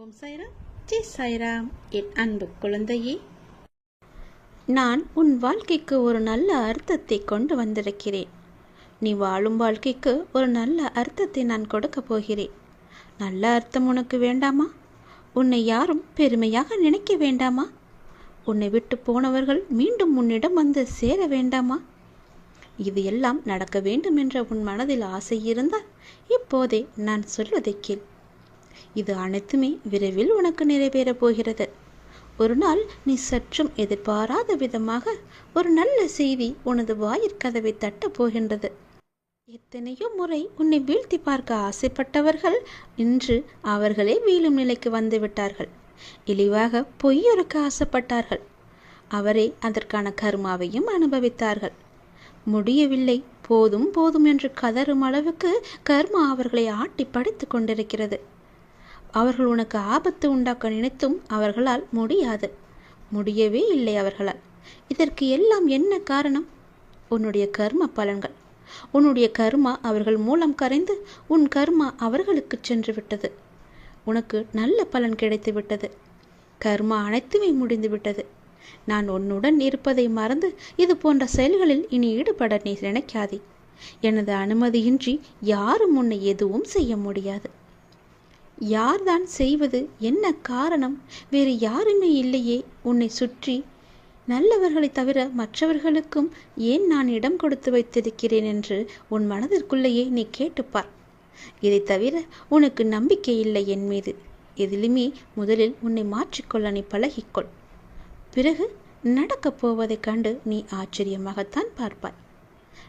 ஓம் சாய்ராம். ஜி சாய்ராம். என் அன்பு குழந்தையே நான் உன் வாழ்க்கைக்கு ஒரு நல்ல அர்த்தத்தை கொண்டு வந்திருக்கிறேன். நீ வாழும் வாழ்க்கைக்கு ஒரு நல்ல அர்த்தத்தை நான் கொடுக்கப் போகிறேன். நல்ல அர்த்தம் உனக்கு வேண்டாமா? உன்னை யாரும் பெருமையாக நினைக்க வேண்டாமா? உன்னை விட்டு போனவர்கள் மீண்டும் உன்னிடம் வந்து சேர வேண்டாமா? இது எல்லாம் நடக்க வேண்டும் என்ற உன் மனதில் ஆசை இருந்தால் இப்போதே நான் சொல்வதை கேள். இது அனைத்துமே விரைவில் உனக்கு நிறைவேறப் போகிறது. ஒரு நாள் நீ சற்றும் எதிர்பாராத விதமாக ஒரு நல்ல செய்தி உனது வாயிற்கதவை தட்டப் போகின்றது. எத்தனையோ முறை உன்னை வீழ்த்தி பார்க்க ஆசைப்பட்டவர்கள் இன்று அவர்களே வீழும் நிலைக்கு வந்து விட்டார்கள். இழிவாக பொய்யொருக்க ஆசைப்பட்டார்கள். அவரே அதற்கான கர்மாவையும் அனுபவித்தார்கள். முடியவில்லை போதும் போதும் என்று கதறும் அளவுக்கு கர்மா அவர்களை ஆட்டி படித்து கொண்டிருக்கிறது. அவர்கள் உனக்கு ஆபத்து உண்டாக்க நினைத்தும் அவர்களால் முடியாது. முடியவே இல்லை அவர்களால். இதற்கு எல்லாம் என்ன காரணம்? உன்னுடைய கர்ம பலன்கள். உன்னுடைய கர்மா அவர்கள் மூலம் கரைந்து உன் கர்மா அவர்களுக்கு சென்று விட்டது. உனக்கு நல்ல பலன் கிடைத்து விட்டது. கர்மா அனைத்துமே முடிந்து விட்டது. நான் உன்னுடன் இருப்பதை மறந்து இது போன்ற செயல்களில் இனி ஈடுபட நீ நினைக்காதே. எனது அனுமதியின்றி யாரும் உன்னை எதுவும் செய்ய முடியாது. யார்தான் செய்வது? என்ன காரணம்? வேறு யாருமே இல்லையே உன்னை சுற்றி. நல்லவர்களை தவிர மற்றவர்களுக்கும் ஏன் நான் இடம் கொடுத்து வைத்திருக்கிறேன் என்று உன் மனதிற்குள்ளேயே நீ கேட்டுப்பார் இதை தவிர உனக்கு நம்பிக்கை இல்லை என் மீது. எதிலுமே முதலில் உன்னை மாற்றிக்கொள்ள நீ பழகிக்கொள். பிறகு நடக்கப் போவதைக் கண்டு நீ ஆச்சரியமாகத்தான் பார்ப்பாய்.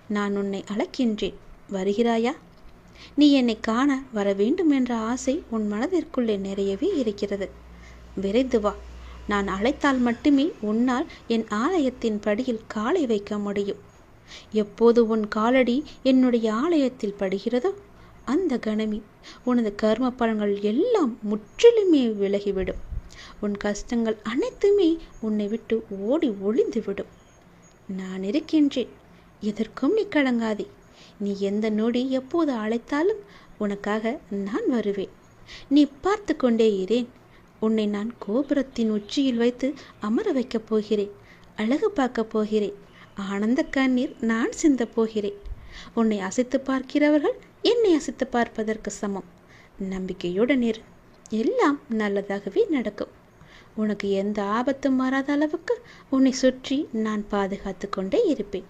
நான் உன்னை அழைக்கின்றேன். வருகிறாயா? நீ என்னை காண வர வேண்டும் என்ற ஆசை உன் மனதிற்குள்ளே நிறையவே இருக்கிறது. விரைந்து வா. நான் அழைத்தால் மட்டுமே உன்னால் என் ஆலயத்தின் படியில் காலை வைக்க முடியும். எப்போது உன் காலடி என்னுடைய ஆலயத்தில் படுகிறதோ அந்த கணமே உனது கர்ம பலன்கள் எல்லாம் முற்றிலுமே விலகிவிடும். உன் கஷ்டங்கள் அனைத்துமே உன்னை விட்டு ஓடி ஒளிந்துவிடும். நான் இருக்கின்றேன். எதற்கும் நீ கலங்காதே. நீ எந்த நொடி எப்போது அழைத்தாலும் உனக்காக நான் வருவேன். நீ பார்த்து கொண்டே இரேன் உன்னை நான் கோபுரத்தின் உச்சியில் வைத்து அமர வைக்கப் போகிறேன். அழகு பார்க்கப் போகிறேன். ஆனந்த கண்ணீர் நான் சிந்தப் போகிறேன். உன்னை அசைத்து பார்க்கிறவர்கள் என்னை அசைத்து பார்ப்பதற்கு சமம். நம்பிக்கையுடன் இரு எல்லாம் நல்லதாகவே நடக்கும். உனக்கு எந்த ஆபத்தும் வராத அளவுக்கு உன்னை சுற்றி நான் பாதுகாத்து கொண்டே இருப்பேன்.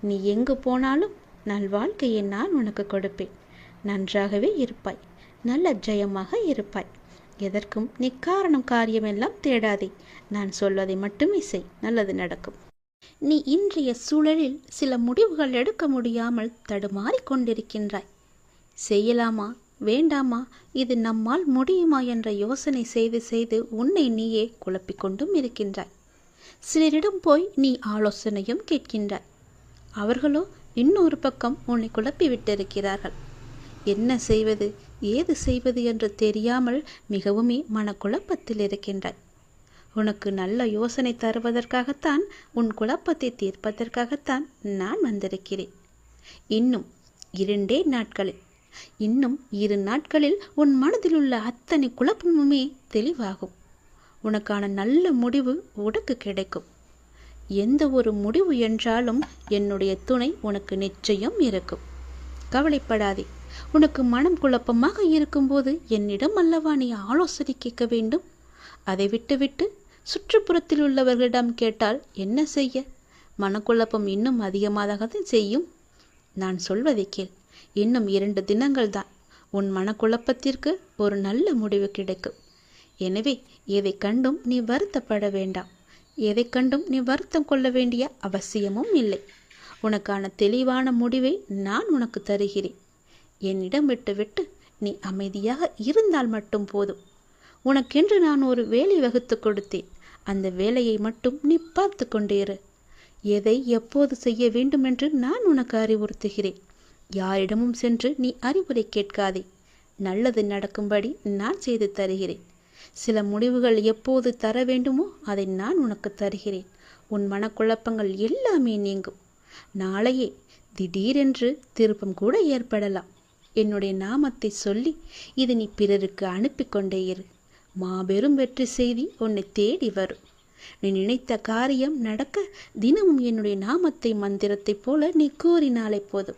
நீ எங்கு போனாலும் நல்வாழ்க்கையை நான் உனக்கு கொடுப்பேன். நன்றாகவே இருப்பாய். நல்ல ஜெயமாக இருப்பாய். எதற்கும் நீ காரணம் காரியமெல்லாம் தேடாதே. நான் சொல்வதை மட்டுமே செய். நல்லது நடக்கும். நீ இன்றைய சூழலில் சில முடிவுகள் எடுக்க முடியாமல் தடுமாறி கொண்டிருக்கின்றாய். செய்யலாமா? வேண்டாமா? இது நம்மால் முடியுமா என்ற யோசனை செய்து செய்து உன்னை நீயே குழப்பிக்கொண்டும் இருக்கின்றாய். சிலரிடம் போய் நீ ஆலோசனையும் கேட்கின்றாய். அவர்களோ இன்னொரு பக்கம் உன்னை குழப்பி விட்டிருக்கிறார்கள். என்ன செய்வது? ஏது செய்வது என்று தெரியாமல் மிகவுமே மனக்குழப்பத்தில் இருக்கின்றாய். உனக்கு நல்ல யோசனை தருவதற்காகத்தான் உன் குழப்பத்தை தீர்ப்பதற்காகத்தான் நான் வந்திருக்கிறேன். இன்னும் இரண்டே நாட்களில் இன்னும் இரு நாட்களில் உன் மனதில் உள்ள அத்தனை குழப்பமுமே தெளிவாகும். உனக்கான நல்ல முடிவு உனக்கு கிடைக்கும். எந்த ஒரு முடிவு என்றாலும் என்னுடைய துணை உனக்கு நிச்சயம் இருக்கும். கவலைப்படாதே. உனக்கு மனம் குழப்பமாக இருக்கும்போது என்னிடம் அல்லவா நீ ஆலோசனை கேட்க வேண்டும்? அதை விட்டுவிட்டு சுற்றுப்புறத்தில் உள்ளவர்களிடம் கேட்டால் என்ன செய்ய? மனக்குழப்பம் இன்னும் அதிகமாகத்தான் செய்யும். நான் சொல்வதை கேள். இன்னும் இரண்டு தினங்கள் தான். உன் மனக்குழப்பத்திற்கு ஒரு நல்ல முடிவு கிடைக்கும். எனவே எதை கண்டும் நீ வருத்தப்பட வேண்டாம். எதை கண்டும் நீ வருத்தம் கொள்ள வேண்டிய அவசியமும் இல்லை. உனக்கான தெளிவான முடிவை நான் உனக்கு தருகிறேன். என்னிடம் விட்டுவிட்டு நீ அமைதியாக இருந்தால் மட்டும் போதும். உனக்கென்று நான் ஒரு வேலை வகுத்து கொடுத்தேன். அந்த வேலையை மட்டும் நீ பார்த்து கொண்டே இரு எதை எப்போது செய்ய வேண்டும் என்று நான் உனக்கு அறிவுறுத்துகிறேன். யாரிடமும் சென்று நீ அறிவுரை கேட்காதே. நல்லது நடக்கும்படி நான் செய்து தருகிறேன். சில முடிவுகள் எப்போது தர வேண்டுமோ அதை நான் உனக்கு தருகிறேன். உன் மனக்குழப்பங்கள் எல்லாமே நீங்கும். நாளையே திடீரென்று திருப்பம் கூட ஏற்படலாம். என்னுடைய நாமத்தை சொல்லி இது நீ பிறருக்கு அனுப்பி கொண்டே இரு. மாபெரும் வெற்றி செய்தி உன்னை தேடி வரும். நீ நினைத்த காரியம் நடக்க தினமும் என்னுடைய நாமத்தை மந்திரத்தைப் போல நீ கூறினாலே போதும்.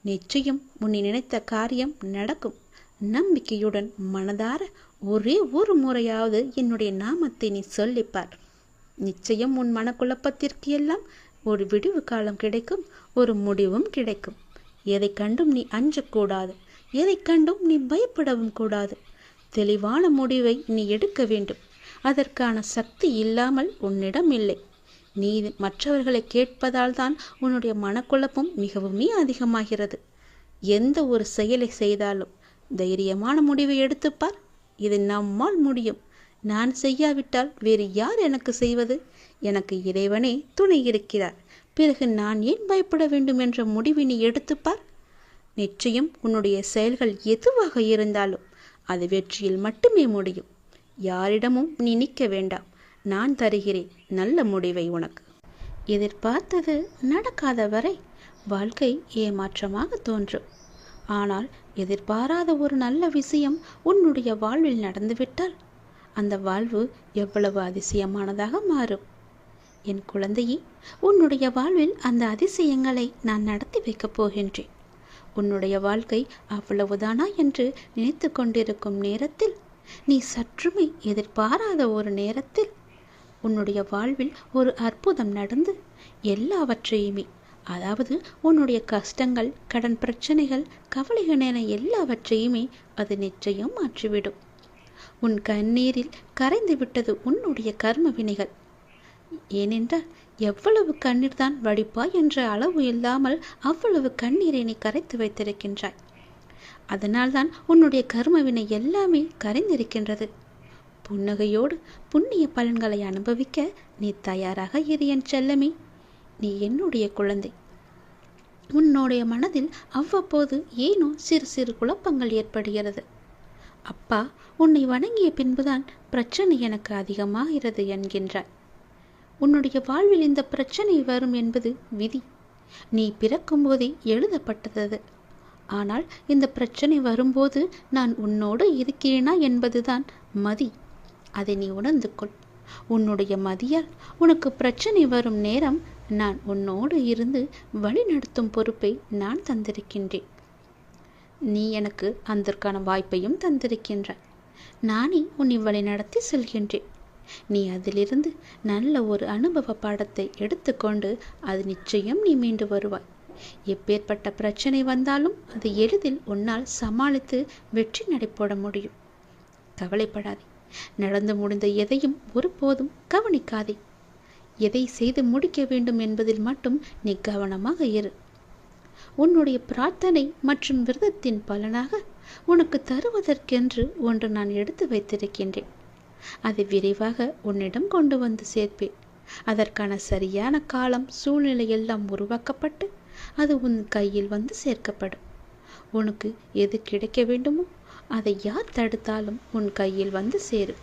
நிச்சயம் உன்னை நினைத்த காரியம் நடக்கும். நம்பிக்கையுடன் மனதார ஒரே ஒரு முறையாவது என்னுடைய நாமத்தை நீ சொல்லிப்பார். நிச்சயம் உன் மனக்குழப்பத்திற்கு எல்லாம் ஒரு விடிவு காலம் கிடைக்கும் ஒரு முடிவும் கிடைக்கும். எதை கண்டும் நீ அஞ்சக்கூடாது எதை கண்டும் நீ பயப்படவும் கூடாது. தெளிவான முடிவை நீ எடுக்க வேண்டும். அதற்கான சக்தி இல்லாமல் உன்னிடம் இல்லை. நீ மற்றவர்களை கேட்பதால் தான் உன்னுடைய மனக்குழப்பம் மிகவுமே அதிகமாகிறது. எந்த ஒரு செயலை செய்தாலும் தைரியமான முடிவை எடுத்துப்பார். இது நம்மால் முடியும். நான் செய்யாவிட்டால் வேறு யார் எனக்கு செய்வது? எனக்கு இறைவனே துணை இருக்கிறார். பிறகு நான் ஏன் பயப்பட வேண்டும் என்ற முடிவை நீ எடுத்துப்பார் நிச்சயம் உன்னுடைய செயல்கள் எதுவாக இருந்தாலும் அது வெற்றியில் மட்டுமே முடியும். யாரிடமும் நீ நிற்க வேண்டாம். நான் தருகிறேன் நல்ல முடிவை உனக்கு. எதிர்பார்த்தது நடக்காத வரை வாழ்க்கை ஏமாற்றமாக தோன்றும். ஆனால் எதிர்பாராத ஒரு நல்ல விஷயம் உன்னுடைய வாழ்வில் நடந்துவிட்டால் அந்த வாழ்வு எவ்வளவு அதிசயமானதாக மாறும். என் குழந்தையே உன்னுடைய வாழ்வில் அந்த அதிசயங்களை நான் நடத்தி வைக்கப் போகின்றேன். உன்னுடைய வாழ்க்கை அவ்வளவுதானா என்று நினைத்து கொண்டிருக்கும் நேரத்தில் நீ சற்றுமே எதிர்பாராத ஒரு நேரத்தில் உன்னுடைய வாழ்வில் ஒரு அற்புதம் நடந்து எல்லாவற்றையுமே அதாவது உன்னுடைய கஷ்டங்கள் கடன் பிரச்சனைகள் கவலைகள் என எல்லாவற்றையுமே அது நிச்சயம் மாற்றிவிடும். உன் கண்ணீரில் கரைந்து விட்டது உன்னுடைய கர்ம வினைகள். ஏனென்றால் எவ்வளவு கண்ணீர் தான் வடிப்பாய் என்ற அளவு இல்லாமல் அவ்வளவு கண்ணீரை நீ கரைத்து வைத்திருக்கின்றாய். அதனால்தான் உன்னுடைய கர்மவினை எல்லாமே கரைந்திருக்கின்றது. புன்னகையோடு புண்ணிய பலன்களை அனுபவிக்க நீ தயாராக இரு என் செல்லமே. நீ என்னுடைய குழந்தை. உன்னுடைய மனதில் அவ்வப்போது ஏனோ சிறு சிறு குழப்பங்கள் ஏற்படுகிறது. அப்பா உன்னை வணங்கிய பின்புதான் பிரச்சனை எனக்கு அதிகமாகிறது என்கின்றாய் உன்னுடைய வாழ்வில் இந்த பிரச்சனை வரும் என்பது விதி. நீ பிறக்கும்போதே எழுதப்பட்டது. ஆனால் இந்த பிரச்சனை வரும்போது நான் உன்னோடு இருக்கிறேனா என்பதுதான் மதி. அதை நீ உணர்ந்து கொள். உன்னுடைய மதியால் உனக்கு பிரச்சனை வரும் நேரம் நான் உன்னோடு இருந்து வழிநடத்தும் பொறுப்பை நான் தந்திருக்கின்றேன். நீ எனக்கு அதற்கான வாய்ப்பையும் தந்திருக்கின்றாய் நானே உன்னை வழிநடத்தி செல்கின்றேன். நீ அதிலிருந்து நல்ல ஒரு அனுபவ பாடத்தை எடுத்துக்கொண்டு அது நிச்சயம் நீ மீண்டு வருவாய். எப்பேற்பட்ட பிரச்சனை வந்தாலும் அது எளிதில் உன்னால் சமாளித்து வெற்றி நடைபோட முடியும். கவலைப்படாதே. நடந்து முடிந்த எதையும் ஒருபோதும் கவனிக்காதே. எதை செய்து முடிக்க வேண்டும் என்பதில் மட்டும் நீ கவனமாக இரு. உன்னுடைய பிரார்த்தனை மற்றும் விரதத்தின் பலனாக உனக்கு தருவதற்கென்று ஒன்று நான் எடுத்து வைத்திருக்கின்றேன். அதை விரைவாக உன்னிடம் கொண்டு வந்து சேர்ப்பேன். அதற்கான சரியான காலம் சூழ்நிலை எல்லாம் உருவாக்கப்பட்டு அது உன் கையில் வந்து சேர்க்கப்படும். உனக்கு எது கிடைக்க வேண்டுமோ அதை யார் தடுத்தாலும் உன் கையில் வந்து சேரும்.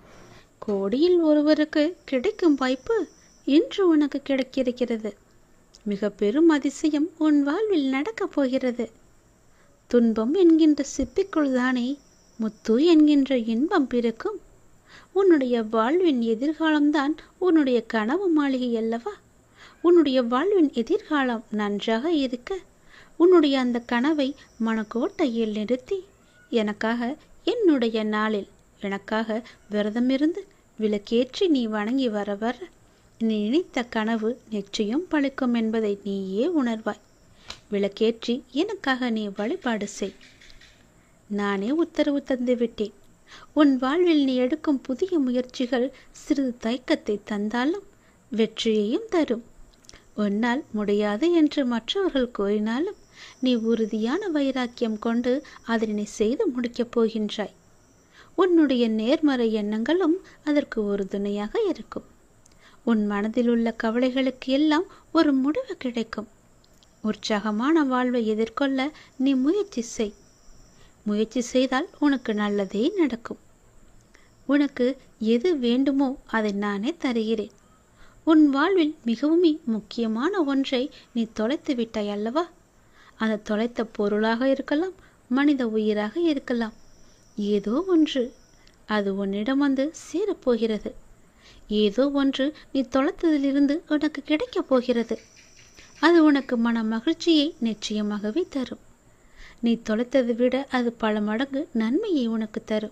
கோடியில் ஒருவருக்கு கிடைக்கும் வாய்ப்பு இன்று உனக்கு கிடைக்கிருக்கிறது. மிக பெரும் அதிசயம் உன் வாழ்வில் நடக்கப் போகிறது. துன்பம் என்கின்ற சிப்பிக்குள் தானே முத்து என்கின்ற இன்பம் பிறக்கும். உன்னுடைய வாழ்வின் எதிர்காலம்தான் உன்னுடைய கனவு மாளிகை அல்லவா? உன்னுடைய வாழ்வின் எதிர்காலம் நன்றாக இருக்க உன்னுடைய அந்த கனவை மனக்கோட்டையில் நிறுத்தி எனக்காக என்னுடைய நாளில் எனக்காக விரதமிருந்து விளக்கேற்றி நீ வணங்கி வர வர நீ நினைத்த கனவு நிச்சயம் பழிக்கும் என்பதை நீயே உணர்வாய். விளக்கேற்றி எனக்காக நீ வழிபாடு செய். நானே உத்தரவு தந்து விட்டேன். உன் வாழ்வில் நீ எடுக்கும் புதிய முயற்சிகள் சிறிது தயக்கத்தை தந்தாலும் வெற்றியையும் தரும். உன்னால் முடியாது என்று மற்றவர்கள் கூறினாலும் நீ உறுதியான வைராக்கியம் கொண்டு அதனை செய்து முடிக்கப் போகின்றாய். உன்னுடைய நேர்மறை எண்ணங்களும் அதற்கு ஒரு துணையாக இருக்கும். உன் மனதில் உள்ள கவலைகளுக்கு எல்லாம் ஒரு முடிவு கிடைக்கும். உற்சாகமான வாழ்வை எதிர்கொள்ள நீ முயற்சி செய். முயற்சி செய்தால் உனக்கு நல்லதே நடக்கும். உனக்கு எது வேண்டுமோ அதை நானே தருகிறேன். உன் வாழ்வில் மிகவும் முக்கியமான ஒன்றை நீ தொலைத்து விட்டாய் அல்லவா? அந்த தொலைத்த பொருளாக இருக்கலாம் மனித உயிராக இருக்கலாம். ஏதோ ஒன்று. அது உன்னிடம் வந்து சேரப்போகிறது. ஏதோ ஒன்று நீ தொலைத்ததிலிருந்து உனக்கு கிடைக்கப் போகிறது. அது உனக்கு மன மகிழ்ச்சியை நிச்சயமாகவே தரும். நீ தொலைத்ததை விட அது பல மடங்கு நன்மையை உனக்கு தரும்.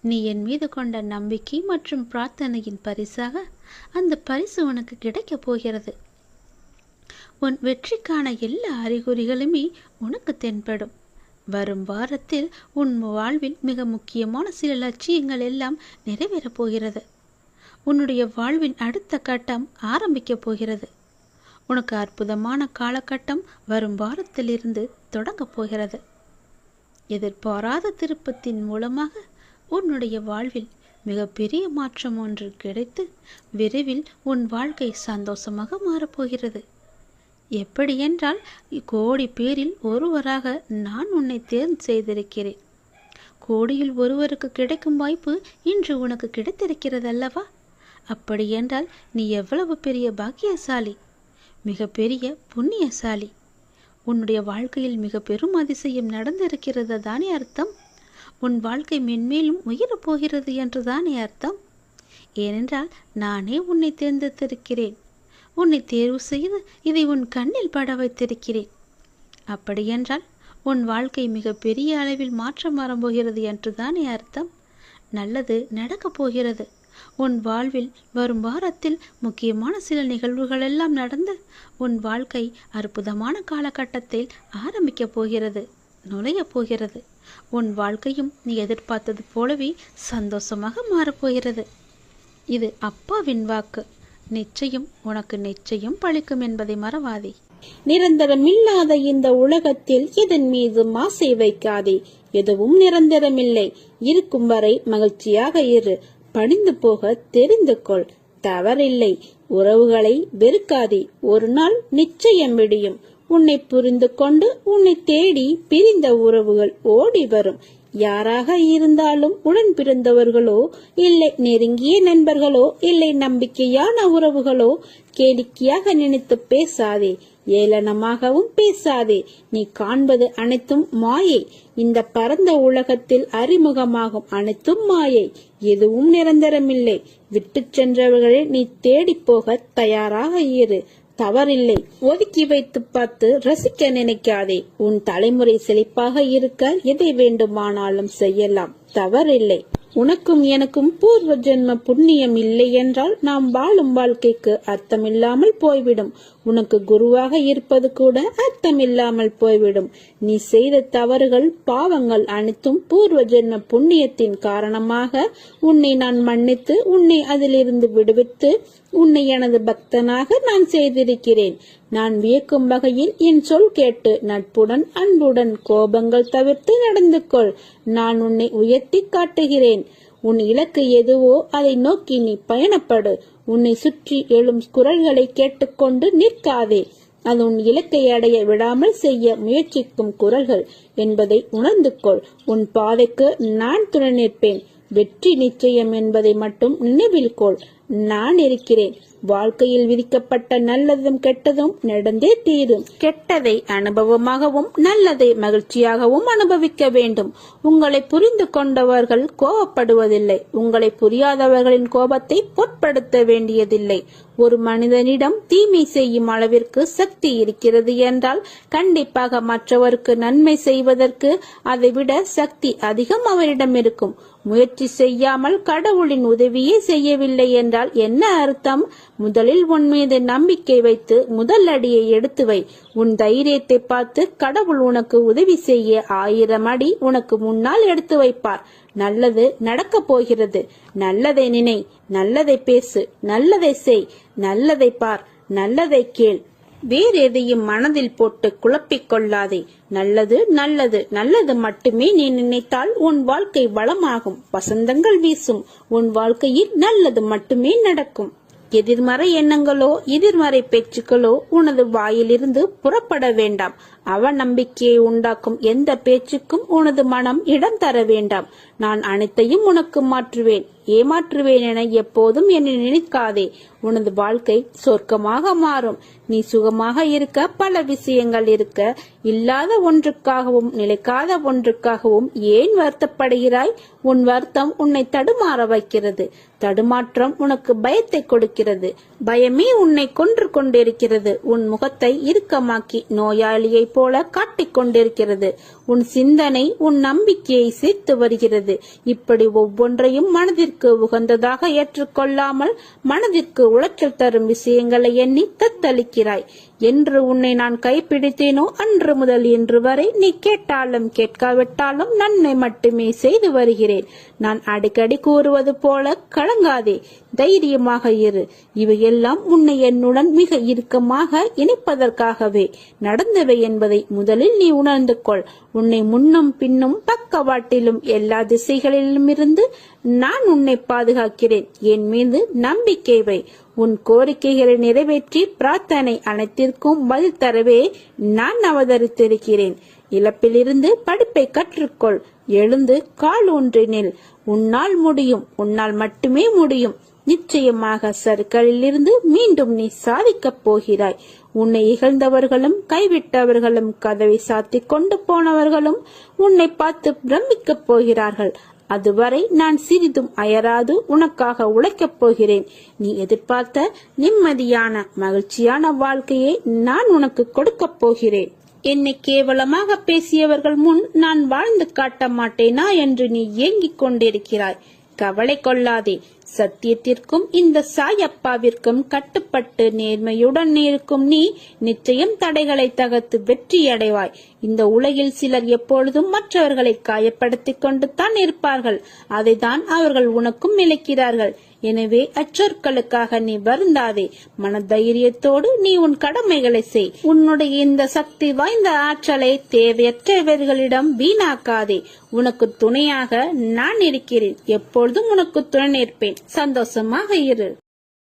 நீ என் மீது கொண்ட நம்பிக்கை மற்றும் பிரார்த்தனையின் பரிசாக அந்த பரிசு உனக்கு கிடைக்கப் போகிறது. உன் வெற்றிக்கான எல்லா அறிகுறிகளுமே உனக்கு தென்படும். வரும் வாரத்தில் உன் வாழ்வில் மிக முக்கியமான சில லட்சியங்கள் எல்லாம் நிறைவேறப் போகிறது. உன்னுடைய வாழ்வின் அடுத்த கட்டம் ஆரம்பிக்கப் போகிறது. உனக்கு அற்புதமான காலகட்டம் வரும் வாரத்திலிருந்து தொடங்கப் போகிறது. எதிர்பாராத திருப்பத்தின் மூலமாக உன்னுடைய வாழ்வில் மிகப்பெரிய மாற்றம் ஒன்று கிடைத்து விரைவில் உன் வாழ்க்கை சந்தோஷமாக மாறப்போகிறது எப்படி என்றால் கோடி பேரில் ஒருவராக நான் உன்னை தேர்ந்து செய்திருக்கிறேன். கோடியில் ஒருவருக்கு கிடைக்கும் வாய்ப்பு இன்று உனக்கு கிடைத்திருக்கிறது அல்லவா அப்படி என்றால் நீ எவ்வளவு பெரிய பாக்கியசாலி? மிகப்பெரிய புண்ணியசாலி. உன்னுடைய வாழ்க்கையில் மிக பெரும் அதிசயம் நடந்திருக்கிறது தானே அர்த்தம்? உன் வாழ்க்கை மென்மேலும் உயரப் போகிறது என்று தானே அர்த்தம்? ஏனென்றால் நானே உன்னை தேர்ந்தெடுத்திருக்கிறேன். உன்னை தேர்வு செய்து இதை உன் கண்ணில் பட வைத்திருக்கிறேன். அப்படியென்றால் உன் வாழ்க்கை மிக பெரிய அளவில் மாற்றம் வரப்போகிறது என்று தானே அர்த்தம்? நல்லது நடக்கப் போகிறது. உன் வாழ்வில் வரும் வாரத்தில் முக்கியமான சில நிகழ்வுகள் எல்லாம் நடந்து உன் வாழ்க்கை அற்புதமான காலகட்டத்தில் ஆரம்பிக்கப் போகிறது நுழையப் போகிறது. உன் வாழ்க்கையும் நீ எதிர்பார்த்தது போலவே சந்தோஷமாக மாறப்போகிறது இது அப்பாவின் வாக்கு. நிச்சயம் உனக்கு நிச்சயம் பழிக்கும் என்பதை மறவாதே. நிரந்தரமில்லாத இந்த உலகத்தில் இதன் மீது மாசை வைக்காதே. எதுவும் நிரந்தரமில்லை. இருக்கும் வரை மகிழ்ச்சியாக இரு. பணிந்து போக தெரிந்து கொள். தவறில்லை. உறவுகளை வெறுக்காதே. ஒரு நாள் நிச்சயம் விடியும். உன்னை புரிந்து கொண்டு உன்னை தேடி பிரிந்த உறவுகள் ஓடி வரும். யாராக இருந்தாலும் உடன் பிறந்தவர்களோ இல்லை நெருங்கிய நண்பர்களோ இல்லை நம்பிக்கையான உறவுகளோ கேளிக்கையாக நினைத்து பேசாதே ஏளனமாகவும் பேசாதே. நீ காண்பது அனைத்தும் மாயை. இந்த பரந்த உலகத்தில் அறிமுகமாகும் அனைத்தும் மாயை. எதுவும் நிரந்தரமில்லை. விட்டுச் சென்றவர்களை நீ தேடிப் போக தயாராக இரு. தவறில்லை. ஒதுக்கி வைத்து பார்த்து ரசிக்க நினைக்காதே. உன் தலைமுறை செழிப்பாக இருக்க எதை வேண்டுமானாலும் செய்யலாம். தவறில்லை. உனக்கும் எனக்கும் பூர்வ ஜென்ம புண்ணியம் இல்லை என்றால் நாம் வாழும் வாழ்க்கைக்கு அர்த்தமில்லாமல் போய்விடும். உனக்கு குருவாக இருப்பது கூட அர்த்தமில்லாமல் போய்விடும். நீ செய்த தவறுகள் பாவங்கள் அனைத்தும் பூர்வ ஜென்ம புண்ணியத்தின் காரணமாக உன்னை நான் மன்னித்து உன்னை அதிலிருந்து விடுவித்து உன்னை எனது பக்தனாக நான் செய்திருக்கிறேன். நான் வியக்கும் வகையில் என் சொல் கேட்டு நட்புடன் அன்புடன் கோபங்கள் தவிர்த்து நடந்து கொள். நான் உன்னை உயர்த்தி காட்டுகிறேன். உன் இலக்கு எதுவோ அதை நோக்கி நீ பயணப்படு. உன்னை சுற்றி எழும் குரல்களை கேட்டுக்கொண்டு நிற்காதே. அது உன் இலக்கை அடைய விடாமல் செய்ய முயற்சிக்கும் குரல்கள் என்பதை உணர்ந்து கொள். உன் பாதைக்கு நான் துணை நிற்பேன். வெற்றி நிச்சயம் என்பதை மட்டும் நினைவில் கொள். நான் இருக்கிறேன். வாழ்க்கையில் விதிக்கப்பட்ட நல்லதும் கெட்டதும் நடந்தே தீரும். கெட்டதை அனுபவமாகவும் நல்லதை மகிழ்ச்சியாகவும் அனுபவிக்க வேண்டும். உங்களை புரிந்து கொண்டவர்கள் கோபப்படுவதில்லை உங்களை புரியாதவர்களின் கோபத்தை பொருட்படுத்த வேண்டியதில்லை. ஒரு மனிதனிடம் தீமை செய்யும் அளவிற்கு சக்தி இருக்கிறது என்றால் கண்டிப்பாக மற்றவருக்கு நன்மை செய்வதற்கு அதைவிட சக்தி அதிகம் அவரிடம் இருக்கும். முயற்சி செய்யாமல் கடவுளின் உதவியே செய்யவில்லை என்றால் என்ன அர்த்தம்? முதலில் உன் மீது நம்பிக்கை வைத்து முதல் அடியை எடுத்து வை. உன் தைரியத்தை பார்த்து கடவுள் உனக்கு உதவி செய்ய ஆயிரம் அடி உனக்கு முன்னால் எடுத்து வைப்பார். நல்லது நடக்கப் போகிறது. நல்லதை நினை நல்லதை பேசு நல்லதை செய் நல்லதை பார் நல்லதை கேள். வேறெதையும் மனதில் போட்டு குழப்பிக் கொள்ளாதே. நல்லது நல்லது நல்லது மட்டுமே நீ நினைத்தால் உன் வாழ்க்கை வளமாகும். வசந்தங்கள் வீசும். உன் வாழ்க்கையில் நல்லது மட்டுமே நடக்கும். எதிர்மறை எண்ணங்களோ எதிர்மறை பேச்சுக்களோ உனது வாயிலிருந்து புறப்பட வேண்டாம். அவநம்பிக்கையை உண்டாக்கும் எந்த பேச்சுக்கும் உனது மனம் இடம் தர வேண்டாம். நான் அனைத்தையும் உனக்கு மாற்றுவேன். ஏமாற்றுவேன் என எப்போதும் என்னை நினைக்காதே. உனது வாழ்க்கை சொர்க்கமாக மாறும். நீ சுகமாக இருக்க பல விஷயங்கள் இருக்க. இல்லாத ஒன்றுக்காகவும் நிலைக்காத ஒன்றுக்காகவும் ஏன் வருத்தப்படுகிறாய்? உன் வருத்தம் உன்னை தடுமாற வைக்கிறது. தடுமாற்றம் உனக்கு பயத்தை கொடுக்கிறது. பயமே உன்னை கொன்று கொண்டிருக்கிறது. உன் முகத்தை இறுக்கமாக்கி நோயாளியை போல காட்டிக்கொண்டிருக்கிறது உன் சிந்தனை உன் நம்பிக்கையை சேர்த்து வருகிறது. இப்படி ஒவ்வொன்றையும் மனதிற்கு உகந்ததாக ஏற்றுக்கொள்ளாமல் மனதிற்கு உளைச்சல் தரும் விஷயங்களை எண்ணி தத்தளிக்கிறாய். என்று உன்னை நான் கைப்பிடித்தேனோ? அன்று முதல் இன்று வரை நீ கேட்டாலும் கேட்காவிட்டாலும் நன்மை மட்டுமே செய்து வருகிறேன். நான் அடிக்கடி கூறுவது போல கலங்காதே. தைரியமாக இரு. இவையெல்லாம் உன்னை என்னுடன் மிக இறுக்கமாக இணைப்பதற்காகவே நடந்தவை என்பதை முதலில் நீ உணர்ந்து கொள். உன்னை முன்னும் பின்னும் பக்கவாட்டிலும் எல்லா திசைகளிலும் இருந்து நான் உன்னை பாதுகாக்கிறேன். என் மீது நம்பிக்கை வை. உன் கோரிக்கைகளை நிறைவேற்றி பிரார்த்தனை அனைத்திற்கும் பதில் தரவே நான் அவதரித்திருக்கிறேன். இழப்பிலிருந்து படிப்பை கற்றுக்கொள். எழுந்து கால் ஊன்றினில் உன்னால் முடியும். உன்னால் மட்டுமே முடியும். நிச்சயமாக சருக்களிலிருந்து மீண்டும் நீ சாதிக்கப் போகிறாய். உன்னை இகழ்ந்தவர்களும் கைவிட்டவர்களும் கதவை சாத்திக் கொண்டு போனவர்களும் உன்னை பார்த்து பிரமிக்கப் போகிறார்கள். அதுவரை நான் சிறிதும் அயராது உனக்காக உழைக்கப் போகிறேன். நீ எதிர்பார்த்த நிம்மதியான மகிழ்ச்சியான வாழ்க்கையை நான் உனக்கு கொடுக்கப் போகிறேன். என்னை கேவலமாக பேசியவர்கள் முன் நான் வாழ்ந்து காட்ட மாட்டேனா என்று நீ ஏங்கிக் கொண்டிருக்கிறாய். கவலை கொள்ளாதே சத்தியத்திற்கும் இந்த சாய் அப்பாவிற்கும் கட்டுப்பட்டு நேர்மையுடன் இருக்கும் நீ நிச்சயம் தடைகளை தகர்த்து வெற்றி அடைவாய் இந்த உலகில் சிலர் எப்பொழுதும் மற்றவர்களை காயப்படுத்திக் கொண்டு தான் இருப்பார்கள். அதைதான் அவர்கள் உனக்கும் இழைக்கிறார்கள். எனவே அச்சொற்களுக்காக நீ வருந்தாதே. மனதைரியத்தோடு நீ உன் கடமைகளை செய். உன்னுடைய இந்த சக்தி வாய்ந்த ஆற்றலை தேவையற்றவர்களிடம் வீணாக்காதே. உனக்கு துணையாக நான் இருக்கிறேன். எப்பொழுதும் உனக்கு துணை நிற்பேன். சந்தோஷமாக இரு.